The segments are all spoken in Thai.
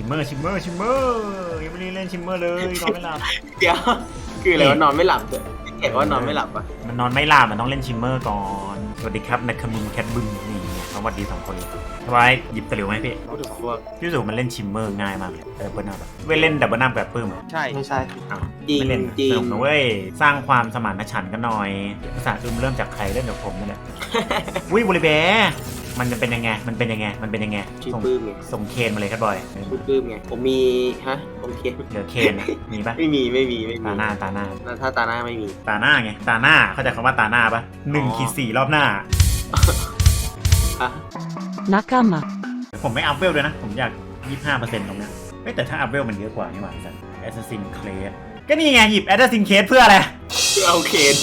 ชิมเมอร์ชิมเมอร์ชิมเมอร์ยังไม่ได้เล่นชิมเมอร์เลยนอนไม่หลับเดี๋ยว คืออะไรวะนอนไม่หลับเลยเห็นว่านอนไม่หลับอะมันนอนไม่หลับมันต้องเล่นชิมเมอร์ก่อนสวัสดีครับนักขมินแคทบึ้มนี่สวัสดีสองคนเลยทำไมหยิบตะหลิวไหมพี่เขาถึงพวกพี่รู้สึกว่ามันเล่นชิมเมอร์ง่ายมากเลยดับเบิลนับเว้ยเล่นดับเบิลนับแบบปื้มเหรอใช่ไม่ใช่อ้าวจริงไม่เล่นจริสงนุกนะเว้ยสร้างความสมานฉันท์กันหน่อยภาษาอึมเริ่มจากใครเล่นกับผมนี่แหละวิบริเบ มันจะเป็นยังไง มันเป็นยังไง มันเป็นยังไง ชื่อส่งปื้มไงส่งเคนมาเลยครับบอย ชื่อปื้มไงผมมีฮะโอเคเหลือเคนอะมีปะไม่มีไม่มีไม่มีตาหน้าตาหน้าถ้าตาหน้าไม่มี ตาหน้าไง ตาหน้า เข้าใจคำว่าตาหน้าปะหนึ่งอ๋อขีดสี่รอบหน้าอะ仲間ผมไม่อัพเวลด้วยนะ ผมอยากยี่ห้าเปอร์เซ็นต์ตรงเนี้ยเฮ้ยแต่ถ้าอัพเวลมันเยอะกว่านี่หว่าสัตว์แอสซัสซินเคสก็นี่ไงหยิบแอสซัสซินเคสเพื่ออะไรคือเอาเคน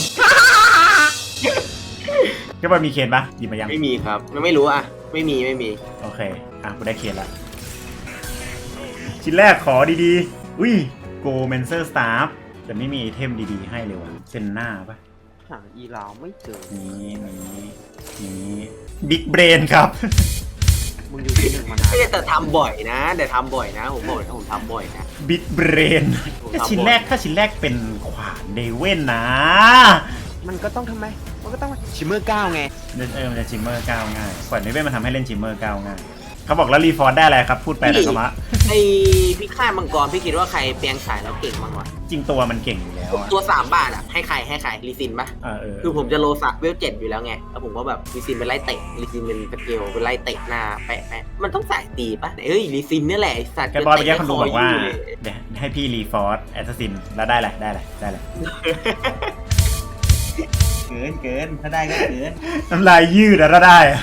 ก็บอยมีเคนปะหยิบมายังไม่มีครับไม่ไม่รู้อะ ไม่มีไม่มีโอเคอะกูได้เคนละชิ้นแรกขอดีๆ อุ้ยโกเมนเซอร์สตาฟแต่ไม่มีไอเทมดีๆ ให้เลยว่ะเซนหน้าปะหาอีลาวไม่เจอ นี้นี้นี้บิ๊กเบรนครับ มึงอยู่ที่หนึ่งมานานไม่แต่ทำบ่อยนะ แต่ทำบ่อยนะ ผมบอกนะผมทำบ่อยนะ บิ๊กเบรนผมถ้าทำชิ้นบ่อยแรกถ้าชิ้นแรกเป็นขวานเดเว่นนะ มันก็ต้องทำไม มันก็ต้องชิมเมอร์เก้าไงเออมันจะจิมเมอร์ก้าวง่ายขวานเดเว่นมันทำให้เล่นจิมเมอร์ก้าวง่ายเขาบอกแล้วรีฟอร์ดได้อะไรครับพูดไปแต่ธรรมะไอพี่ค่ายมังกรพี่คิดว่าใครเปลียงสายแล้วเก่งบ้างวะจริงตัวมันเก่งอยู่แล้วอะตัวสามบาทอะให้ใครให้ใครลิซินปะเออเออคือผมจะโลสักเวลเจ็ดอยู่แล้วไงแล้วผมก็แบบลิซินเป็นไล่เตะลิซินเป็นสเกลเป็นไล่เตะหน้าแปะแปะมันต้องสายตีปะเอ้ยลิซินเนี่ยแหละไอสัตว์แกบอยเมื่อกี้คนดูบอกว่าจะเตะให้คออยู่เลยเดี๋ยวให้พี่รีฟอร์ดแอสซัสซินแล้วได้แหละได้แหละได้แหละเกินเกินถ้าได้ก็เกินน้ำลายยืดแล้วก็ได้อะ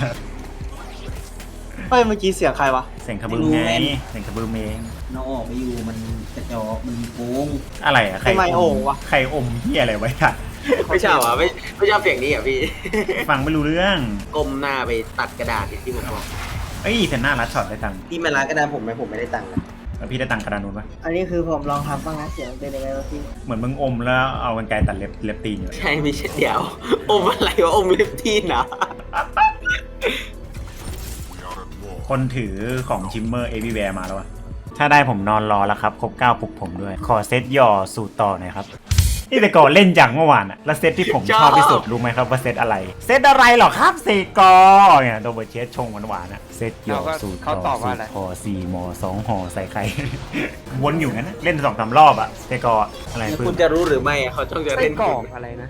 เฮ้ยเมื่อกี้เสียงใครวะ เสียงขบึมไงเสียงขบึมเองน้องออกไปอยู่มันกระจอกมันโกงอะไรอะใครทำไมอโอ่มงวะ ใครอมเฮียอะไรไว้อะไม่ชอบอะไม่ไม่ชอบเสียงนี้อะพี่ ฟังไม่รู้เรื่องก้มหน้าไปตัดกระดาษอย่างที่ผมบอกเอ้ยเซนหน้ารัดช็อตได้ตังค์ที่มาร้านกระดานผมไหมผมไม่ได้ตังค์นะ แล้วพี่ได้ตังค์กระดานนู้นปะอันนี้คือผมลองทำบ้างนะเสียงเป็นยังไงวะพี่เหมือนมึงอมแล้วเอากันไกรตัดเล็บเล็บตีนอยู่ใช่ไม่ใช่เดี๋ยว อมอะไรวะอมลิปทีนเหรอคนถือของชิมเมอร์เอวีแวร์มาแล้วอะถ้าได้ผมนอนรอแล้วครับ ครบ9ปลุกผมด้วย ขอเซตย่อสูตรต่อหน่อยครับ นี่แต่ก่อนเล่นจังเมื่อวานอะแล้วเซตที่ผมชอบที่สุดรู้ไหมครับว่าเซตอะไร เซตอะไรหรอครับเซกอเนี่ยโดเบอร์เชสชงหวานๆอะเซตย่อสูตรเขาตต่ออบสูว่าตอะไรรพอสี่หมอสองห่อใส่ไข่วนอยู่งั้นนะเล่นสองสามรอบอะเซกออะไรแล้วปืคุนณจะรู้หรือไม่เขาจ้องจะไส้เล่นกรอคุกณอะไรนะ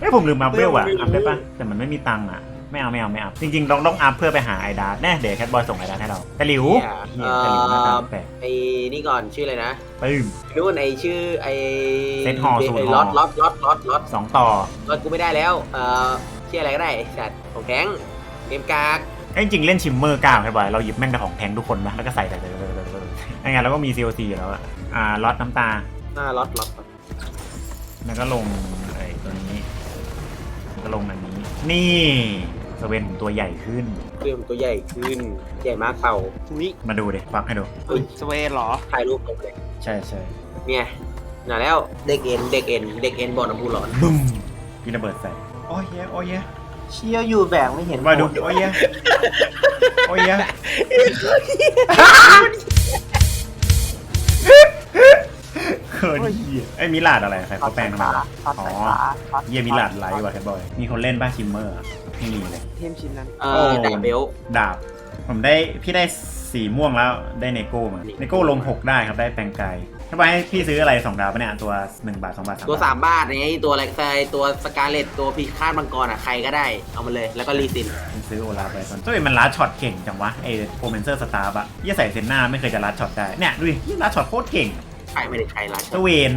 เอ้ยผมลืมอัพเวลอะไม่รู้อัพได้ปะแต่มันไม่มีตังค์อะ ไม่เอาไม่เอาไม่เอาจริงๆต้องต้องอัพเพื่อไปหาไอดาร์แน่เดี๋ยวแคทบอยส่งไอดาร์ให้เราแต่หลิวเหี้ยแต่หลิวหน้าตาแปลกไอ้นี่ก่อนชื่ออะไรนะปึ้มนู่นไอ้ชื่อไอ้เซ็ตฮอลล์สูตรฮอลล์ล็อตล็อตล็อตล็อตล็อตสองต่อล็อตกูไม่ได้แล้วเอ่อชื่ออะไรก็ได้ไอ้สัตว์ของแท้งเกมกากเอ้ยจริงๆเล่นชิมเมอร์ก้าวแคทบอยเราหยิบแม่งแต่ของแพงทุกคนนะแล้วก็ใส่ใส่ใส่ใส่ใส่ใส่ยังไงเราก็มี COC อยู่แล้วอะอ่าล็อตน้ำตาหน้าล็อตล็อตแล้วก็ลงไอ้ตัวนี้แล้วก็ลงอันนี้ นี่ สเวนผมตัวใหญ่ขึ้น เครื่องตัวใหญ่ขึ้น ใหญ่มากเปล่าอุ้ยมาดูเด็ควักให้ดูเฮ้ยสเวย์เหรอ ถ่ายรูปผมเลยใช่ใช่เนี่ยน่ะแล้วเด็กเอ็นเด็กเอ็นเด็กเอ็นบ่อน้ำพุร้อนบึ้มพี่ระเบิดใส่โอ้ยเยโอ้ยเยเชี่ยวอยู่แบกไม่เห็นมาดูโอ้ยเยโอ้ยเยเขินเหี้ยไอ้ยมิลาดอะไรใครเขาแปลงทำไมวะช็อตอ๋อสายฟ้าช็อตเยี่ยมิลาดไลท์ว่ะแคทบอย มีคนเล่นป่ะชิมเมอร์ ไม่มีเลย เทมชิ้นนั้น เอโอ้อแต่เบล ดาบ ผมได้พี่ได้สีม่วงแล้วได้เนโก้มาเนโก้ลง6ได้ครับได้แปลงกายถ้าไปให้พี่ซื้ออะไร2ดาวปะเนี่ยตัว1บาท2บาทตัวบาทสามบาทไงตัวอะไรไซตัวสกาเลตตัวพีคาดมังกรอะใครก็ได้เอามาเลยแล้วก็รีซิน ผมซื้อโอลาฟไปตอนตัวเองมันลัดช็อตเก่งจังวะไอ้โปรเมนเซอร์สตาร์บอะยี่ใส่เซนหน้าไม่เคยจะลัดช็อตได้เนี่ยดูดิยี่ลัดช็อตโคตรเก่งใครไม่ได้ใครรัดตะเวน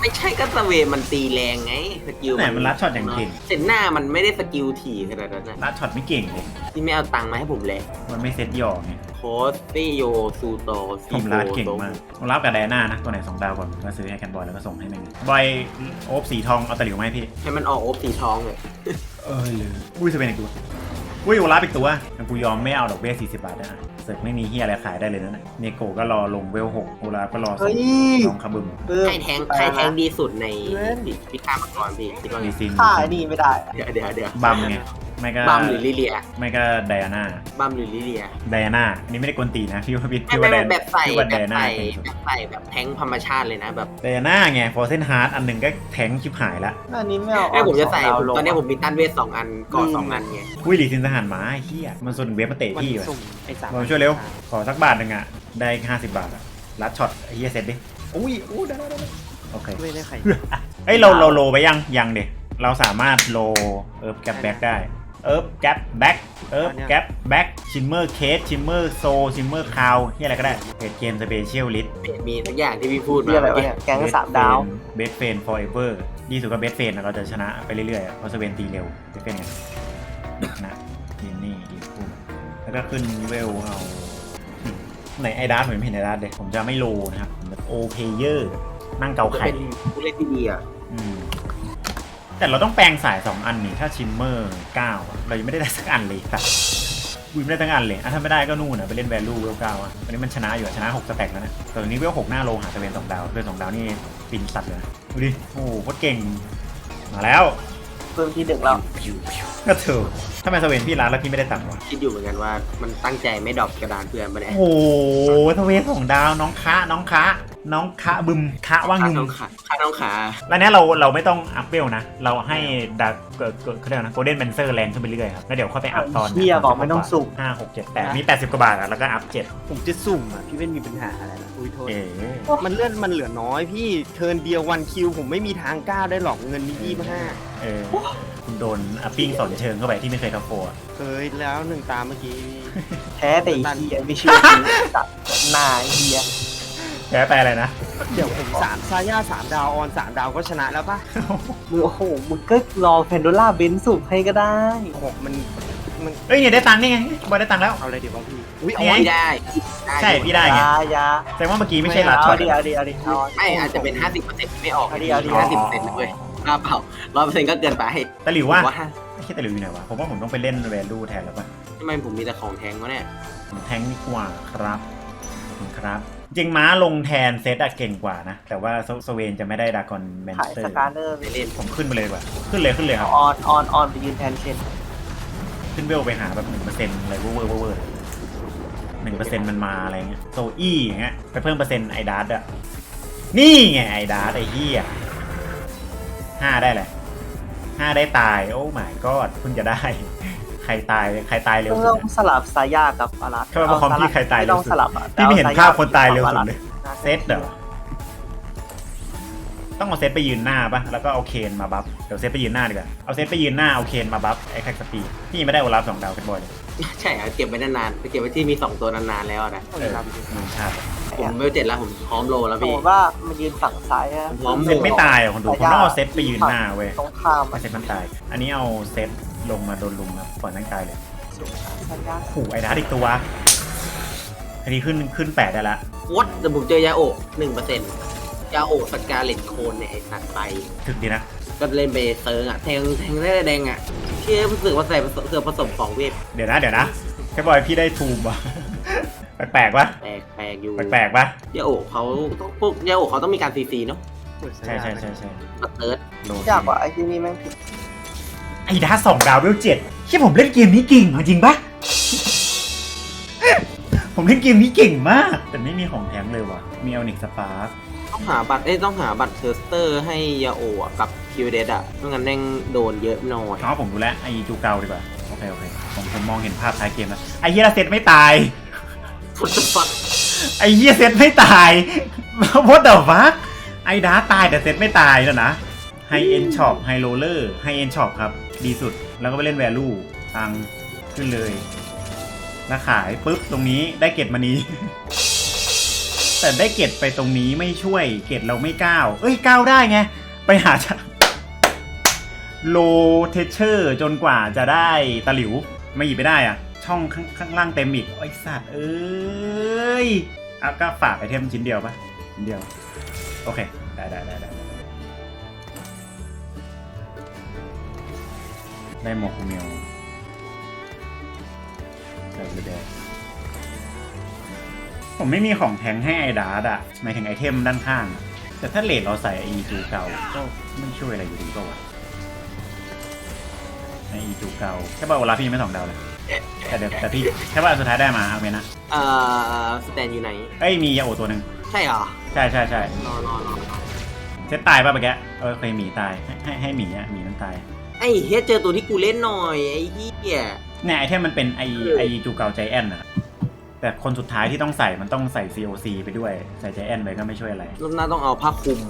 ไม่ใช่ก็สเวมันตีแรงไงสกิลไหนมันรัดช็อตอย่างเก่ง เซนหน้ามันไม่ได้สกิลถี่ขนาดนั้นนะลัดช็อตไม่เก่งเลย ที่ไม่เอาตังค์มาให้ผมเลย มันไม่เซ็ตหย่อไงโคสตี้โยซูโตซีผมโบลัดเก่งโตมากผมรับกับไดอาน่านะ ตัวไหนสองดาวก่อนผมก็ซื้อให้แคนบอยแล้วก็ส่งให้แม่งบอยโอ๊บสีทองเอาตะหลิวไหมาให้พี่ ให้มันออกโอฟสีทองเลยเออเลยอุ้ยสเปนอีกตัวอุ้ยโอลาฟอีกตัวงั้นกูยอมไม่เอาดอกเบี้ย40 บาทนะเสร็จไม่มีเฮียอะไรขายได้เลยนะเนี่ยเนโกก็รอลงเวลหกโอลาฟก็รอส่เฮ้งยน้องคาบึมเพิ่มใครแทงใครแทงดีสุดในพิฆาตมังกรพี่คิดว่าไงมีซินฆ่าไอ้นี่ไม่ได้อะเดี๋ยวเดี๋ยวเดี๋ยวบัมไง ไม่ก็บัมหรือลิเลียไม่ก็ไดอาน่าบัมหรือลิเลียไดอาน่านี่ไม่ได้กวนตีนนะพี่ว่าพี่ไม่พี่ไม่ว่าไดไม่แบบใส่พี่ว่าแบไดบอาน่าใส่เก่งสุดแบบใส่แบบแทงธรรมชาติเลยนะแบบไดอาน่าไงฟอร์เซนฮาร์ดอันหนึ่งก็แทงชิบหายละอันนี้ไม่เอาไอ้ยผมจะใส่ดาวลงตอนนี้ผมมีตันเวทสองอันก่อสองอันไงอุ้ยหลีซินทหารหมาไอ้เฮียมันส่วนเว็บมาเตะมันพี่ว่ะสุ่มไอ้สามมาช่วยเร็วขอสักบาทหนึ่งอะได้ห้าสิบบาทอะรัดช็อตไอ้เฮียเสร็จดิอุ้ยอู้ได้ได้ได้โอเคไม่ได้ใครเอ้ยเราเราโลไปยังยังเด็เราสามารถโลเอิร์ฟแกปแบ็กได้ เอิร์ฟแกปแบ็กเอิร์ฟแกปแบ็กชิมเมอร์เคสชิมเมอร์โซชิมเมอร์คาวที่อะไรก็ได้เพจเกมสเปเชียลลิสมีทุกอย่างที่พี่พูดเรียมากอะไรวะเมื่อกี้เนี่ยแก๊งสามดาวเบสเฟน forever ดีสุดก็เบสเฟนเราจะชนะไปเรื่อยๆอะเพราะสเวนตีเร็วเบสเฟนไงนะทีมนี่ดีคู่แล้วก็ขึ้นเวลเอาไหนไอดาร์ผมยังไม่เห็นไอดาร์เลยผมจะไม่โลนะครับผมแบบโอเพเยอร์นั่งเกาจะไข่เป็นผู้เล่นที่ดีอะอืม แต่เราต้องแปลงสาย 2 อันนี่ถ้าชิมเมอร์9อะเรายังไม่ได้ได้สักอันเลยแต่กูยังไม่ได้ทั้งอันเลยอะถ้าไม่ได้ก็นู่นอะไปเล่นแวลูเวลเก้าอะวันนี้มันชนะอยู่อะชนะ6สแต็กแล้วนะแต่วันนี้เวลหกหน้าโลหาตะเวนสองดาวเวลสองดาวนี่ปินสัตว์เลยนะดูดิโอ้โหโคตรเก่งมาแล้วเพิ่มที่หนึ่งแล้วก็เถอะถ้าไมสเวนพี่ร้านแล้วพี่ไม่ได้ตังค์วะคิดอยู่เหมือนกันว่ามันตั้งใจไม่ดรอปกระดานเพื่อนมาเนี่ยโอ้โหทเวนสองดาวน้องคะน้องคะ น้องคะบึมคะว่างค่าึน้อมงขาค่า น้องขาแล้วเนี้ยเราเราไม่ต้องอัพเวลนะ เราให้ดักเกิดเกิดเขาเรียกว่านะโกลเด้นแมนเซอร์แรงขึ้นไปเรื่อยครับ แล้วเดี๋ยวค่อยไปอัพตอนเฮียบอกไม่ต้องสุ่มห้าหกเจ็ดแปดมีแปดสิบกว่าบาทอะแล้วก็อัพเจ็ดผมจะสุ่มอะ พี่เป็นมีปัญหาอะไรนะอุ้ยโทษเอ๋มันเลื่อนมันเหลือน้อยพี่เทิร์นเดียววันคิวผมไม่มีทางก้าวได้หรอกเงินมียี่ห้าเออคุณโดนอัพปิ้งสอนเชิงเข้าไปที่ไม่เคยทับโฟร์อะเคยแล้วหนึ่งตามเมื่อกี้แท้แต่ไอ้เฮียไม่เชื่อตัดหน้าไอ้เฮีย แพ้ไปอะไรนะ เดี๋ยวผมสามซาย่าสามดาวออนสามดาวก็ชนะแล้วป่ะมึงโอ้โหมึงก็รอแพนโดล่าเบนสุ่มให้ก็ได้โอ้โหมันมันเอ้ยเนี่ยได้ตังค์นี่ไงบอยได้ตังค์แล้ว เอาอะไรดีวะพี่อุ้ยเอาไงไม่ได้ใช่พี่ได้ไงยายาแต่ว่าเมื่อกี้ไม่ใช่รัดช็เอาอตดิเอาดิเอาดิเอาไม่อาจจะเป็น 50%ที่ไม่ออกเอาดิเอาดิ ห้าสิบเปอร์เซ็นต์นะเว้ยบ้าเปล่าร้อยเปอร์เซ็นต์ก็เกินไปตะหลิวว่าผมว่าไม่ใช่ตะหลิวอยู่ไหนวะผมว่าผมต้องไปเล่นแวลูแทนแล้วป่ะทำไมผมมีแต่ของแทงวะเนี่ยผมแทงดีกว่าครับขอบคุณครับ จริงม้าลงแทนเซตอะเก่งกว่านะ แต่ว่าโซสเวนจะไม่ได้ดากอนแมนขายสเตอสร์กาเลอร์ไปเล่นผมขึ้นไปเลยดีกว่า ขึ้นเลยขึ้นเลยครับ ออนออนออนไปยืนแทนเชนขึ้นเวลไปหาแบบหนึ่งเปอร์เซ็นต์อะไรเวอร์เวอร์เวอร์หนึ่งเปอร์เซ็นต์มันมาอะไรเงี้ยโซอี้อย่างเงี้ยไปเพิ่มเปอร์เซ็นต์ไอดาร์ดอะนี่ไงไอดาร์ดไอเหี้ยห้าได้เลยห้าได้ตาย โอ้ my god เพิ่งจะได้ใครตายใครตายเร็วต้องสุดต้องอะสลับซาย่ากับอารัตเข้ามาพร้อมพี่ใครตายเร็ไม่วต้องสุดสลับอะพี่ไม่เห็นอภาพคนตายเร็วสุดเลยอารัตเซตเหรอต้องเอาเซตไปยืนหน้าปะแล้วก็เอาเคนมาบัฟ เดี๋ยวเซตไปยืนหน้าดีกว่า เอาเซตไปยืนหน้าเอาเคนมาบัฟไอ้แคคสปีดพี่ไม่ได้โอลาฟสองดาวเป็นบอยเลยใช่อะเก็บไว้นานๆไปเก็บไว้ที่มี2ตัวนานๆแล้วนะเออมันชาติผมเวลเจ็ดแล้วผมพร้อมโลแล้วสมพี่มติว่ามันยืนฝั่งซ้ายอะพร้อมเซตไม่ตายอะคนดูผมต้องเอาเซตไปยืนหน้าเว้ยตรงข้ามไม่เซตมันตาย อันนี้เอาเซตลงมาโดนลุมนะปล่อยนั่งตายเลยซาย่าขู่ไอ้ดาร์ดอีกตัว อันนี้ขึ้นขึ้นแปดได้ละวดแต่ผมเจอยาโอะหนึ่งเปอร์เซ็นต์ยาโอะสกาเลตโคนเนี่ยไอ้สัตว์ไปถึกดีนะก็เล่นเบเซิร์งอะแทงแทงได้แดงอะเชื่อรู้สึกว่าใส่เสื้อผสมของเวทเดี๋ยวนะเดี๋ยวนะแค่บอยพี่ได้ทูมว่ะแปลกๆปะแปลกแปลกอยู่แปลกๆปะยาโอะเขาต้องพวกยาโอะเขาต้องมีการซีซีเนาะใช่ใช่ใช่ใช่มาเติร์ดโลยากกว่าไอ้ที่นี่แม่งผิด ไอ้ดาร์ดสองดาวเวลเจ็ดที่ผมเล่นเกมนี้เก่งเอาจริงปะผมเล่นเกมนี้เก่งมาก แต่ไม่มีของแถมเลยว่ะ มีเอานิกสปาร์ต้องหาบัตร เอ้ยต้องหาบัตรเทอร์สเตอร์ให้ยาโอะกับคิวเดดอะไม่งั้นแม่งโดนเยอะหน่อยอ๋อผมรู้แล้วไอ้จูเกาดีกว่า โอเค โอเค ผมผมมองเห็นภาพท้ายเกมแล้ว ไอ้เฮียเซตไม่ตายฟุตฟัดไอ้เฮียเซตไม่ตายว a t เด f ฟักไอ้ดาร์ตายแต่เซตไม่ตายแล้วนะ ไฮเอ็นช็อปไฮโรเลอร์ไฮเอ็นช็อปครับ ดีสุดแล้วก็ไปเล่นแวลูตังค์ขึ้นเลย แล้วขายปุ๊บตรงนี้ได้เก็ตมานี้ แต่ได้เก็ตไปตรงนี้ไม่ช่วยเก็ตเราไม่ก้าวเอ้ยก้าวได้ไง ไปหาชะโลเทเชอร์จนกว่าจะได้ตะหลิว ไม่หยิบไม่ได้อะช่องข้างข้างล่างเต็มอีกไอสัตว์เอ้ยอะก็ฝากไอเทมชิ้นเดียวปะชิ้นเดียว โอเค ได้ได้ได้ ได้ได้หมวกเมลใส่ไปแดงผมไม่มีของแทงให้ไอดาร์ดอะหมายถึงไอเทมด้านข้างอะแต่ถ้าเลดเราใส่ไอจูเก่าก็ไม่ช่วยอะไรอยู่ดีก็วะไออีจูเกาแค่ว่าโอลาฟพี่ยังไม่สองดาวเลยแต่เดี๋ยวแต่พี่แค่ว่าสุดท้ายได้มาเอาเมนะเอ่อสแตนอยู่ไหนเอ้ยมียาโอตัวหนึ่งใช่เหรอ ใช่ใช่ใช่รอรอรอรอเซตตายป่ะเมื่อกี้เออเคยหมีตายให้ให้ให้หมีอะหมีมันตาย ไอ้เฮียเจอตัวที่กูเล่นหน่อยไอ้เฮีย เนี่ยไอเทมมันเป็นไอไอจูเกาใจแอนอะแต่คนสุดท้ายที่ต้องใส่มันต้องใส่ COC ไปด้วย ใส่ใจแอนไปก็ไม่ช่วยอะไรรอบหน้าต้องเอาผ้าคลุม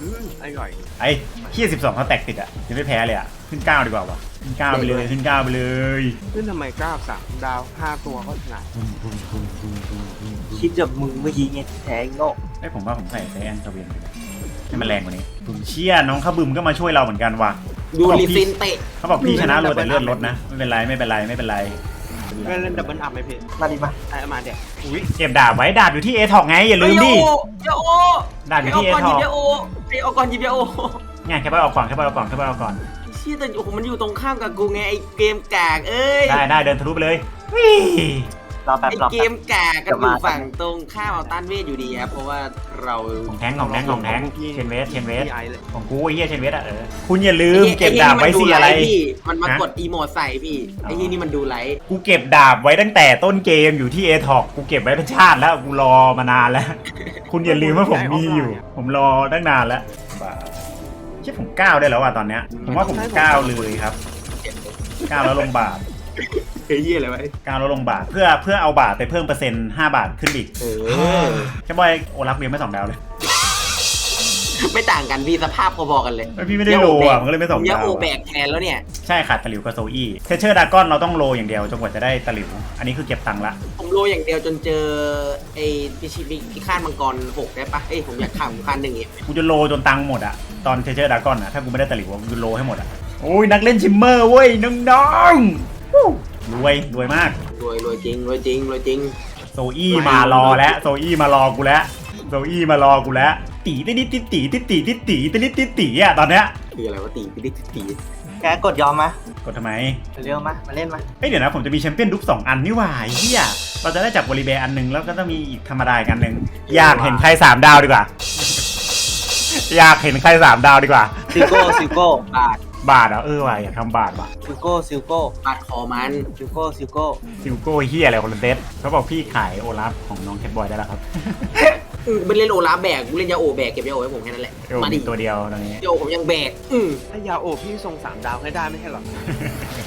อืมอร่อย ไอ้เฮียสิบสองเขาแตกติดอะยังไม่แพ้เลยอะ ขึ้นเก้าดีกว่าวะขึ้นเก้าไปเลยขึ้นเก้าไปเลยขึ้นทำไมกล้าสามดาวห้าตัวก็ชนะคิดจากมึงเมื่อกี้ไงแท้โง่ไอ้ยผมว่าผมใส่ไซแอนสเวียนไปเลย ให้มันแรงกว่านี้ผมเชี่ยน้องข้าบึมก็มาช่วยเราเหมือนกันว่ะดูลิซินเตะเขาบอกพี่ชนะโลแต่เลือดลดนะไม่เป็นไรไม่เป็นไรไม่เป็นไรเล่นเล่นดับเบิลอัพไหมพี่มาดิมาไอ้มาเด็กอุ้ยเก็บดาบไว้ดาบอยู่ที่เอทอกไงอย่าลืมดิเยาโอดาบอยู่เยาที่เอโอก่อนทยิอบกเยาโอไอ้เอาก่อนยิบเยาโอเนี่ยแค่ไปเอาก่อนแค่ไปเอาก่อนแค่ไปเอาก่อนเชี่ยแต่โอ้โหมันอยู่ตรงข้ามกับกูไงไอ้เกมกากเอ้ยได้ได้เดินทะลุไปเลยวิ่ง รอแป๊บไอ้รอเกแป๊บมกากกันอยู่ฝั่งตรงข้ามเอาต้านเวทอยู่ดีครับ เพราะว่าเรา ของแทงของแทงของแทงเชนเวสเชนเวสพี่ไอเลยของกูไอ้เหี้ยเชนเวสอะเออคุณอย่าลืมเก็บดาบไว้สิอ้อะไรเหี้ยนี่มันดูลฟ์พี่มันมาฮะกดอีโมดใส่พี่ ไอ้ที่นี่มันดูไลฟ์กูเก็บดาบไว้ตั้งแต่ต้นเกมอยู่ที่เอทอกกูเก็บไว้เป็นชาติแล้วกูรอมานานแล้ว คุณอย่าลืมว่าผมมีอยู่ ผมรอตั้งนานแล้วใช่ผมก้าวได้แล้วอะตอนเนี้ย ผมว่าผมก้าวเลยครับก้าวแล้วลงบาท เฮ้ยเหี้ยอะไรวะก้าวแล้วลงบาทเพื่อเพื่อเอาบาทไปเพิ่มเปอร์เซ็นต์5บาทขึ้นอีกเออแค่บอยโอรับเรียนไม่สองดาวเลยไม่ต่างกันพี่สภาพพอๆกันเลยไม่พี่ไม่ได้โลอะมันก็เลยไม่สองผมยัดาวโออะแบกแทนแล้วเนี่ยใช่ขาดตะหลิวกับโซอี้เทเชอร์ดากอนเราต้องโลอย่างเดียวจนกว่าจะได้ตะหลิว อันนี้คือเก็บตังค์ละผมโรยอย่างเดียวจนเจอไอ้พิชิบิพิฆาตมังกรหกได้ปะเอ้ยผมอยากข่าวคันหนึ่งเองกูจะโลจนตังค์หมดอะตอนเทเชอร์ดากอนอะถ้ากูไม่ได้ตะหลิวอะกูจะโลให้หมดอะโอ้ยนักเล่นชิมเมอร์เว้ยน้องๆวู้ รวยรวยมาก รวยรวยจริงรวยจริงรวยจริง โซอี้มารอแล้วโซอี้มารอกูแล้วโซอี้มารอกูแล้วตีติดิติตีติตีติตีติดิติตีอะตอนเนี้ยคืออะไรวะตีพิดิตีแกกดยอมมากดทำไมเร็วมามาเล่นมาเอ้ยเดี๋ยวนะผมจะมีแชมเปี้ยนดุ๊กสองอันนี่หว่าเฮียเราจะได้จับบริเบร์อันหนึงแล้วก็ต้องมีอีกธรรมดาอีกอันหนึ่งอยากเห็นใครสามดาวดีกว่า อยากเห็นใครสามดาวดีกว่าซิลโก้ซิลโก้บาท บาทเหรอเออว่ะอยากทำบาทว่ะซิลโก้ซิลโก้บาทคอมันซิลโก้ซิลโก้ซิลโก้เฮียอะไรคนละเซตเขาบอกพี่ขายโอลาฟของน้องแคทบอยได้แล้วครับ อืมเป็นเล่นโอลาฟแบกกูเล่นยาโอแบกเก็บยาโอให้ผมแค่นั้นแหละเออมาดิมีตัวเดียวตอนนี้ ยาโอผมยังแบกอืมถ้ายาโอพี่ส่งสามดาวให้ได้ไม่ใช่หรอ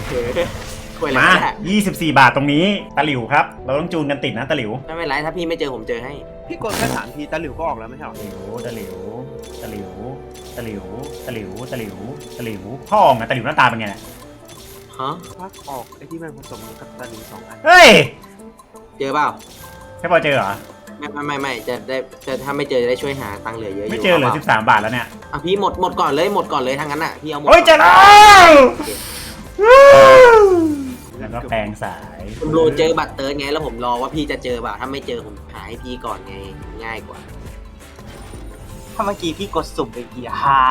เออคุยอะไรมาก็ได้24 บาทตรงนี้ตะหลิวครับ เราต้องจูนกันติดนะตะหลิวไม่เป็นไรถ้าพี่ไม่เจอผมเจอให้พี่กดแค่สามทีตะหลิวก็ออกแล้วไม่ใช่หรอ ตะหลิวตะหลิว ตะหลิวตะหลิวตะหลิวตะหลิวตะหลิวพ่อออกอะตะหลิวหน้าตาเป็นไงเนี่ยฮะพักออกไอ้ที่มันผสมกับตะหลิวสองอัน เฮ้ยเจอเปล่าแค่บอยเจอเหรอไม่ไม่ไม่ไม่จะได้จะถ้าไม่เจอจะได้ช่วยหาตังค์เหลือเยอะอยู่ไม่เจอเหลือปา13บาทแล้วเนี่ยอะพี่หมดหมดก่อนเลยหมดก่อนเลยทางนั้นอะพี่เอาหมดโอ้ยเจอแล้วโอเคแล้วก็แปลงสายผมโรเจอบัตรเติร์ดไงแล้วผมรอว่าพี่จะเจอเปล่าถ้าไม่เจอผมหาให้พี่ก่อนไงง่ายกว่า ถ้าเมื่อกี้พี่กดสุ่มไปกี่ฮา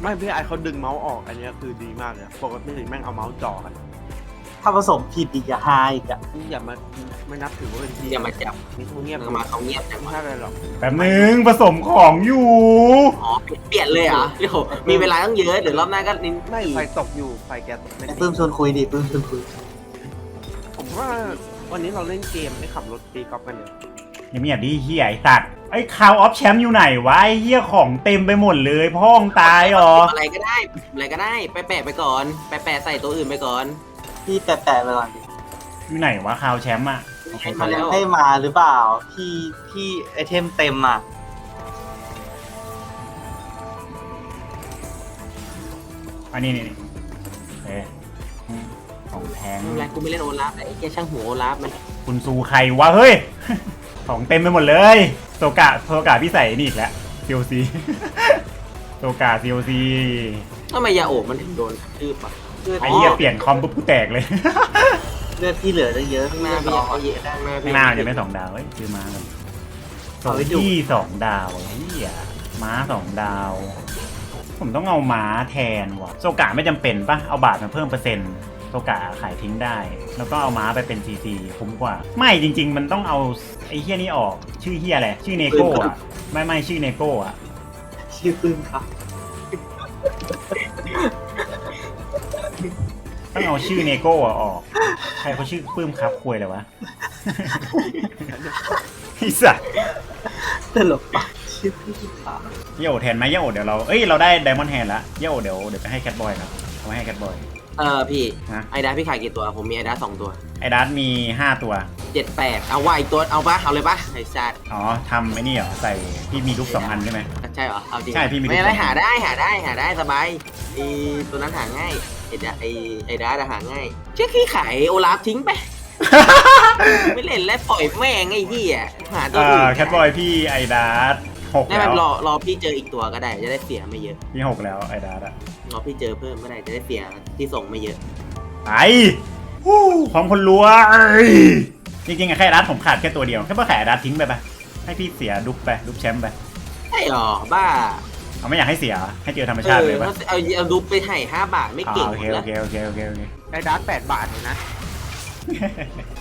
ไม่พี่ไอเขาดึงเมาส์ออกอันเนี้ยคือดีมากเลยปกติแม่งเอาเมาส์จ่อกันถ้าผสมผิดอีกอย่าฮาอีกอะนี่อย่ามาไม่นับถือว่าเป็นพี่อย่ามาจับนี่เขาเงียบมาเขาเงียบจังไม่วะใช่อะไรหรอกแป๊บนึงผสมของอยู่ อ๋อเปลี่ยนเลยเหรอเดี๋ยวมีเวลาต้องเยอะเดี๋ยวรอบหน้าก็นินไม่ไฟตกอยู่ไฟแก๊สไม่ไอ้ติปื้มดชวนคุยดิปื้มชวนคุยผมว่าวันนี้เราเล่นเกมไม่ขับรถตีกอล์ฟกันเลยยังไม่อยากดีเฮียไอ้สัตว์ ไอ้คาวออฟแชมป์อยู่ไหนวะไอ้เฮียของเต็มไปหมดเลยพ่องตายเหรออะไรก็ได้อะไรก็ได้ไปแปะไปก่อน ไปแปะใส่ตัวอื่นไปก่อนพี่แปะๆไปก่อนดิอยู่ไหนวะคาวแชมป์อะโอเคมาแล้วให้มาหรือเปล่า พี่พี่ไอเทมเต็มอะอันนี้นี่นี่เอ๊ะของแพงไม่เป็นไรกูไม่เล่นโอลาฟไอ้แกช่างหัวโอลาฟมันคุณซูใครวะเฮ้ย ของเต็มไปหมดเลย โซกะโซกะพี่ใส่นี่อีกแล้ว COC โซกะ COC ทำไมยาโอบมันถึงโดนทืบอะไอ้เหี้ยเปลี่ยนคอมปุ๊บกูแตกเลย เลือดพี่เหลือตั้งเยอะข้างพี่หน้าไม่พี่ต้องเอาเยอะข้างหน้าพี่หน้ามันจะไม่สองดาวเฮ้ยซื้อมากันสองที่สองดาวเฮียม้าสองดาว ผมต้องเอาม้าแทนว่ะโซกะไม่จำเป็นปะเอาบาทมาเพิ่มเปอร์เซ็นต์ โตกะขายทิ้งได้ แล้วก็เอาม้าไปเป็นซีซีคุ้มกว่า ไม่จริง ๆ มันต้องเอาไอ้เฮียนี่ออก ชื่อเฮียอะไรชื่อเนโก้อะไม่ไม่ชื่อเนโก้อะชื่อปื้มครับต้องเอาชื่อเนโก้ออก ใครเขาชื่อปื้มครับควยเลยวะพี่สัสตลกปะชื่อปื้มครับเย่โอแทนไหมเย่โอเดี๋ยวเราเอ้ยเราได้ไดมอนด์แฮนด์ละเย่โอเดี๋ยวเดี๋ยวไปให้แคทบอยครับเอาให้แคทบอย เออพี่ฮะ ไอดาพี่ขายกี่ตัว ผมมีไอดาสองตัวไอ้ดัตมี 5 ตัว เจ็ดแปดเอาว่าอีกตัวเอาปะเอาเลยปะไอซัดอ๋อทำไอ้นี่เหรอ ใส่พี่มีลูกสองอันใช่ไหม ใช่เหรอ เอาจริงใช่พี่มี ไม่ได้ลูกหาได้หาได้หาได้สบายไอตัวนั้นหาง่ายไอดาไอไอดาหาง่ายเชื่อขี้ขายโอลาฟทิ้งไป ไม่เล่นแล้วปล่อยแม่งไอ้พี่อะหาตัวเอ่อื่อนแคทบอยพี่ไอ้ดัต หกได้แล้แบบวรอรอพี่เจออีกตัวก็ได้จะได้เสียไม่เยอะพี่หกแล้วไอ้ดัตอะรอพี่เจอเพิ่มก็ได้จะได้เสียที่ส่งไม่เยอะ ไปวู้พร้อมคนรัวเอ้ยจริงๆอะแค่ไอ้ดัตผมขาดแค่ตัวเดียวแค่เพื่อขายไอ้ดัตทิ้งไปปะให้พี่เสียดุ๊กไปดุ๊กแชมป์ไปใช่หรอบ้าเอาไม่อยากให้เสียให้เจอธรรมชาติเลยเอปะอเอาเอาดูไปให้ห้าบาทไม่อ่าเก่งโอเคแล้โอวเคโอเคโอเคโอเคไอ้ดัตแปดบาทเลยนะ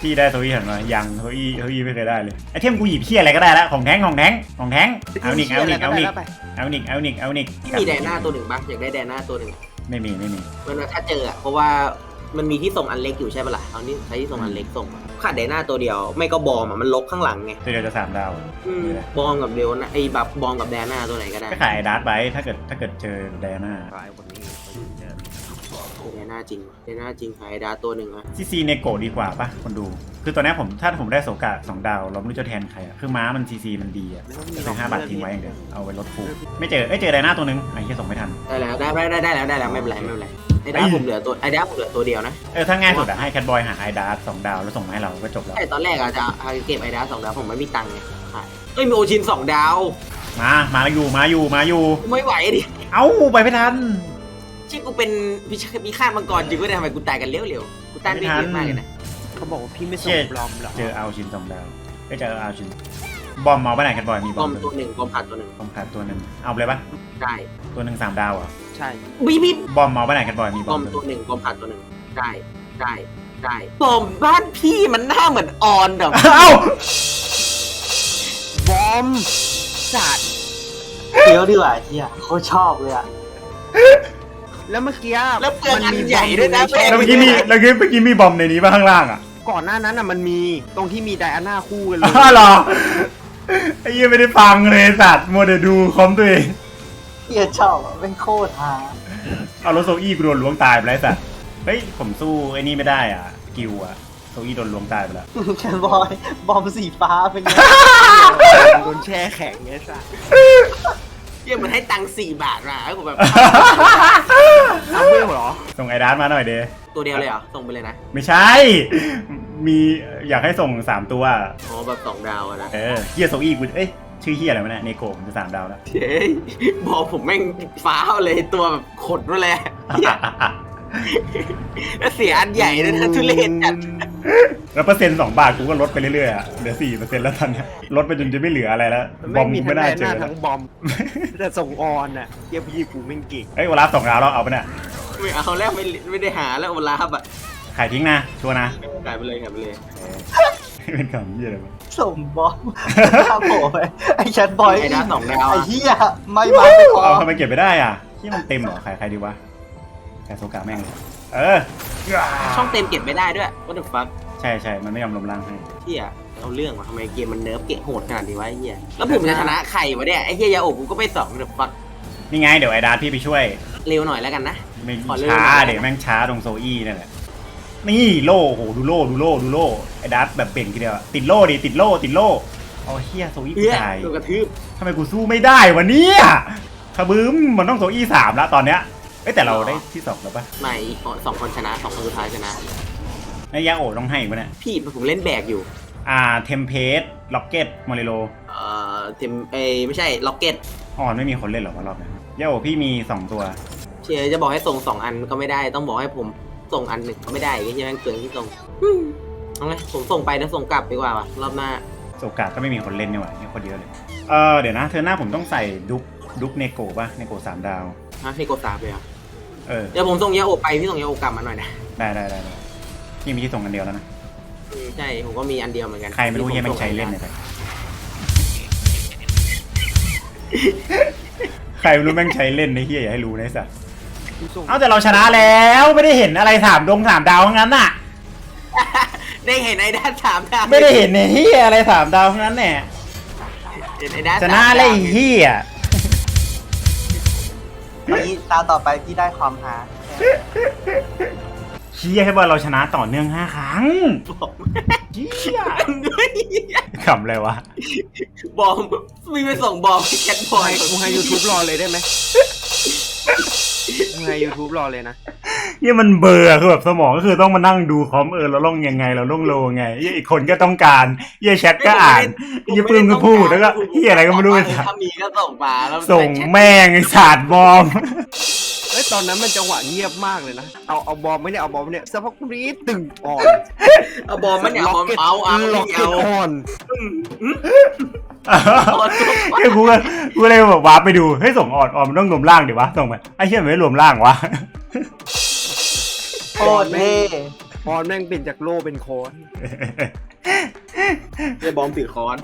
พี่ได้โซอี้เห็นไหมยังโซอี้โซอี้ไม่เคยได้เลยไอเทมกูหยิบเพี้ยอะไรก็ได้แล้วของแท้งของแท้งของแท้งเอานิกเอานิกเอานิกเอานิกเอานิกเอานิกพี่มีแดน่าตัวหนึ่งปะอยากได้แดน่าตัวหนึ่งไม่มีไม่มีมันถ้าเจออะเพราะว่ามันมีที่ส่งอันเล็กอยู่ใช่ปะล่ะเอานี่ใช้ที่ส่งอันเล็กส่งขาดแดน่าตัวเดียว ไม่ก็บอมอะมันลกข้างหลังไงตัวเดียวจะสามดาวอืมบอมกับเดวนะไอ้แบบบอมกับแดน่าตัวไหนก็ได้ก็ขายไอ้ดาร์ตไปถ้าเกิดถ้าเกิดเจอไดอาน่าขายคนนี้ แดน่าจริงว่ะแดน่าจริงขายดาตัวหนึ่งอะซีซีเนโกดีกว่าปะคนดู คือตอนนี้ผมถ้าผมได้โสกะสองดาวเราไม่รู้จะแทนใครอะคือม้ามันซีซีมันดีอะไม่ต้องมีเป็นห้าบาททิ้งไว้อย่างเดียวเอาไว้ลดฟูไม่เจอเอ้ยเจอไดอาน่าตัวนึงไอ้ที่ส่งไม่ทัน ได้แล้วได้ได้ได้ได้แล้วได้แล้วไม่เป็นไรไม่เป็นไรไอ้ดาไอ้ผมเหลือตัวไอ้ดาผมเหลือตัวเดียวนะเออถ้าง่ายสุดอะให้แคทบอยหาไอดาร์สองดาวแล้วส่งมาให้เราก็จบแล้วใช่ตอนแรกอะจะเอาเก็บไอ้ดาสองดาวผมไม่มีตังค์ไงขายเอ้ยมีโอชินสองดาวมา มาแล้วอยู่มาอยู่มาอยู่ ไม่ไหวดิ เอ้าไปไม่ทัน ชื่อกูเป็นพิชพิฆาตมังกรจริงก็ได้ทำไมกูตายกันเร็วๆกูตายไม่เยอะมากเลยนะเขาบอกว่าพี่ไม่ส่งบลอมหรอเจอเอาชินสองดาวก็เจอเอาชิน บอมเอาไปไหนแคทบอยมีบบออมมตัวหนึ่งบอมขาดตัวหนึ่งบอมขาดตัวหนึ่งเอาไปเลยปะได้ตัวหนึ่งสามดาวเหรอะใช่บีบีบอมเอาไปไหนแคทบอยมีบบออมมตัวหนึ่งบอมขาดตัวหนึ่งได้ได้ได้บอมบ้านพี่มันหน้าเหมือนออนแบบ เอ้าบอมสัตว์เดี๋ยวดีกว่าเฮียเขาชอบเลยอะ แล้วเมื่อกี้แล้วเปลืองอันบใหญ่ด้วยนะอแม่แล้วเมื่อกี้มีแล้วเมื่อกี้มีบอมในนี้ป่ะข้างล่างอะก่อนหน้านั้นอะมันมีตรงที่มีไดอาน่าคู่กันเลยอ้าวเหรอไอ้เหี้ยังไม่ได้ฟังเลยสัตว์มัวแต่ดูคอมตัวเองเฮียชอบอะเป็นโคตรฮาเอารถโซอี้กูโดนล้วงตายไปแล้วไอ้สัตว์เฮ้ยผมสู้ไอ้นี่ไม่ได้อะกิวอะโซอี้โดนล้วงตายไปแล้วแคนบอยบอมสีฟ้าเป็นไงโดนแช่แข็งไงสัตว์ เยี่ยมันให้ตังค์สี่บาทมาแล้วผมแบบ เอาเวลเหรอ ส่งไอ้ดาร์ตมาหน่อยเดตัวเดียวเลยเหรอ ส่งไปเลยนะ ไม่ใช่ มีอยากให้ส่งสามตัว อ๋อแบบสองดาวอะนะ เออเฮียโซอี้กูเอ้ยชื่อเฮียอะไรวะเนี่ยเนโกะมันจะสามดาวแล้ว เฮ้ยบอมผมแม่งฟ้าวเลยตัวแบบขดมาเลยเหี้ยแล้วเสียอันใหญ่ด้วยนะทุเรศจัด แล้วเปอร์เซ็นต์สองบาทกูก็ลดไปเรื่อยๆอะเหลือสี่เปอร์เซ็นต์แล้วตอนเนี้ยลดไปจนจะไม่เหลืออะไรแล้วมันบอไม่มมีกูทั้ไม่งไดน่าอาเจน่าอทั้งบอมแต่ส่งออนน่ะเยี่ยพี่กูแม่งเก่งเอ้ยโอลาฟสองดาวแล้วเอาไปะเนี่ยไม่เอาแล้วไม่ไม่ได้หาแล้วโอลาฟอะขายทิ้งนะชัวร์นะ กลายไปเลยกลายไปเลยเป็นคำเฮียอะไรวะสมบอมครับผมไอ้แคนบอยไอ้ดาวสองดาวไอ้อะเฮียไม่มาไม่พอเอาทำไมเก็บไม่ได้อะที่มันเต็มเหรอขายใครดีวะขายโซกาแม่งเลยเออช่องเต็มเก็บไม่ได้ด้วย what the fuck ใช่ใช่มันไม่ยอมลมล่างให้ เฮียเอาเรื่องว่ะทำไมเกมมันเนิร์ฟเกะโหดขนาดนี้วะไอ้เฮียแล้วผมจะชนะใครวะเนี่ยไอ้เฮียยาโอบกูก็ไปสอง what the fuck นี่ไงเดี๋ยวไอ้ดาร์ตพี่ไปช่วยเร็วหน่อยแล้วกันนะ ไม่ขอเริ่มช้าหน่อย เดี๋ยวแม่งช้าตรงโซอี้นั่นแหละ นี่โล่โหดูโล่ดูโล่ดูโล่ไอ้ดาร์ตแบบเป่งทีเดียวอะติดโล่ดิติดโล่ติดโล่เอาเฮียโซอี้กูเอื้อตายโดนกระทืบทำไมกูสู้ไม่ได้วะเนี่ยขบึ้มมันต้องโซอี้สามแล้วตอนเนี้ยเอ้ยแต่เราได้ที่สองแล้วปะไม่สองคนชนะสองคนสุดท้ายชนะ ไอ้ยาโอต้องให้อีกปะเนี่ย พี่ผมเล่นแบกอยู่ อ่า เทมเพสล็อกเก็ตมอริโลเอ่อเทมเอยไม่ใช่ล็อกเก็ตอ๋อไม่มีคนเล่นหรอกวะรอบเนี้ยยาโอพี่มีสองตัว เชียร์จะบอกให้ส่งสองอันก็ไม่ได้ ต้องบอกให้ผมส่งอันหนึ่งก็ไม่ได้ไอ้เฮียแม่งเกินที่ส่งอืมเอาไงผมส่งไปแล้วส่งกลับดีกว่าวะรอบหน้าโอกาสก็ไม่มีคนเล่นนี่หว่านี่คนเดียวเลย เออเดี๋ยวนะ เธอหน้าผมต้องใส่ดุกดุกเนโกะป่ะเนโกะสามดาว ฮะให้กดตามเลยอะเออ เดี๋ยวผมส่งยาโอบไปพี่ส่งยาโอบกลับมาหน่อยนะ ได้ได้ได้ได้ พี่มีที่ส่งกันเดียวแล้วนะ อืมใช่ ผมก็มีอันเดียวเหมือนกันใครไม่รู้เฮียแม่งใช้เล่นเนี่ยแต่ใครไม่รู้แม่งใช้เล่นในเฮียอย่าให้รู้นะไอ้สัสคุณส่งเอาแต่เราชนะแล้วไม่ได้เห็นอะไรสามดวงสามดาวทั้งนั้นน่ะ ได้เห็นไอ้ด้านสามดาวไม่ได้เห็นไอ้เฮียอะไรสามดาวทั้งนั้นแน่เห็นไอ้ด้านชนะเลยไอ้เฮียตอนนี้ตาต่อไปพี่ได้ความหา เฮียให้บอลเราชนะต่อเนื่องห้าครั้งเฮียขำเลยวะ บอมมีไปส่งบอมให้แคทบอยกูให้ยูทูบรอเลยได้ไหมกูให้ยูทูบรอเลยนะ เฮียมันเบื่อคือแบบสมองก็คือต้องมานั่งดูคอมเออเราลงยังไงเราลงโลไงเฮียอีกคนก็ต้องการเฮียแชทก็อ่านเฮียปื้มก็พูดแล้วก็เฮียอะไรก็ไม่รู้ไอ้สัสถ้ามีก็ส่งมาแล้วส่งแม่งไอ้ศาสตร์บอมเอ้ยตอนนั้นมันจังหวะเงียบมากเลยนะ เอาเอาบอมไม่ได้เอาบอมเนี่ยสักพักรีดตึงอ่อนเอาบอมมันเนี่ยเอาบอมเอาเอาล็อกเก็เอาตอ่อนคือกูก็กูเลยแบบวาร์ปไปดูเฮ้ยส่งออดออดมันต้องรวมร่างดิวะส่งไปไอ้เหี้ยมันไม่รวมร่างวะ โคตรเท่อ่อนแม่งเป็นจากโล่เป็นโค้ดไอ้บอมถือค้อน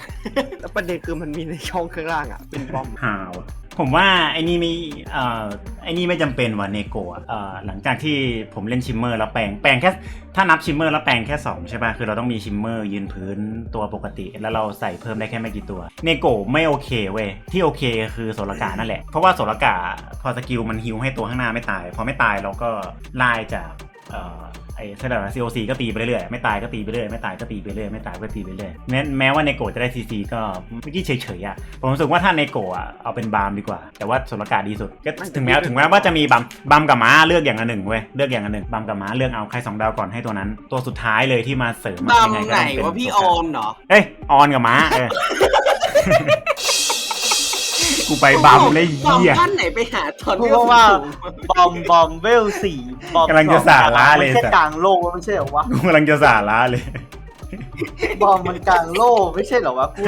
แล้วประเด็นคือมันมีในช่องข้างล่างอะ เป็นบอม หาวอะผมว่าไอ้นี่ไม่เอ่อไอ้นี่ไม่จำเป็นว่ะเนโกะเอ่อหลังจากที่ผมเล่นชิมเมอร์แล้วแปลงแปลงแค่ถ้านับชิมเมอร์แล้วแปลงแค่สองใช่ป่ะคือเราต้องมีชิมเมอร์ยืนพื้นตัวปกติ แล้วเราใส่เพิ่มได้แค่ไม่กี่ตัวเนโกะไม่โอเคเว้ยที่โอเคคือโซลกานั่นแหละเพราะว่าโซลกาพอสกิลมันฮิวให้ตัวข้างหน้าไม่ตาย พอไม่ตายเราก็ไล่จาก เอ่อไอ้เซเลอร์ซีโอซีก็ตีไปเรื่อยๆไม่ตายก็ตีไปเรื่อยไม่ตายก็ตีไปเรื่อยไม่ตายก็ตีไปเรื่อยแม้แม้ว่าเนโกะจะได้ซีซีก็เมื่อกี้เฉยๆอะผมรู้สึกว่าถ้าเนโกะอะเอาเป็นบาร์มดีกว่า แต่ว่าโซลกาดีสุดก็ถึงแม้ถึงแม้ว่าจะมีบัมบัมกับม้าเลือกอย่างละหนึ่งเว้ยเลือกอย่างละหนึ่งบัมกับม้าเลือกเอาใครสองดาวก่อนให้ตัวนั้น ตัวสุดท้ายเลยที่มาเสริมบอมยังงก็ไหนต้องเป็วะพี่โซอลกาอมเหรอ เอ้ยออนกับม้าเออ กูไปบัมเลยบอมเหี้ยท่านไหนไปหาตอนพูดที่ว่าสูงบอมบอมเวลสี่บอมกำลังจะสาระเลยไม่ใช่สัตว์กลางโลกไม่ใช่เหรอวะกูกำลังจะสาระเลย บอมมันกลางโลกไม่ใช่เหรอวะกู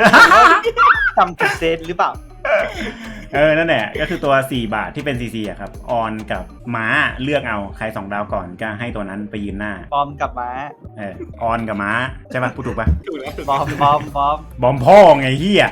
จำผิดเซตหรือเปล่าเออ นั่นแหละ ก็คือตัว 4 บาทที่เป็น CC อะครับ ออนกับม้าเลือกเอาใคร2ดาวก่อนก็ให้ตัวนั้นไปยืนหน้า บอมกับม้าเออออนกับม้า ใช่ปะพูดถูกปะถูกแล้วถูกบอมบอมบอมบอมพ่อไงเฮีย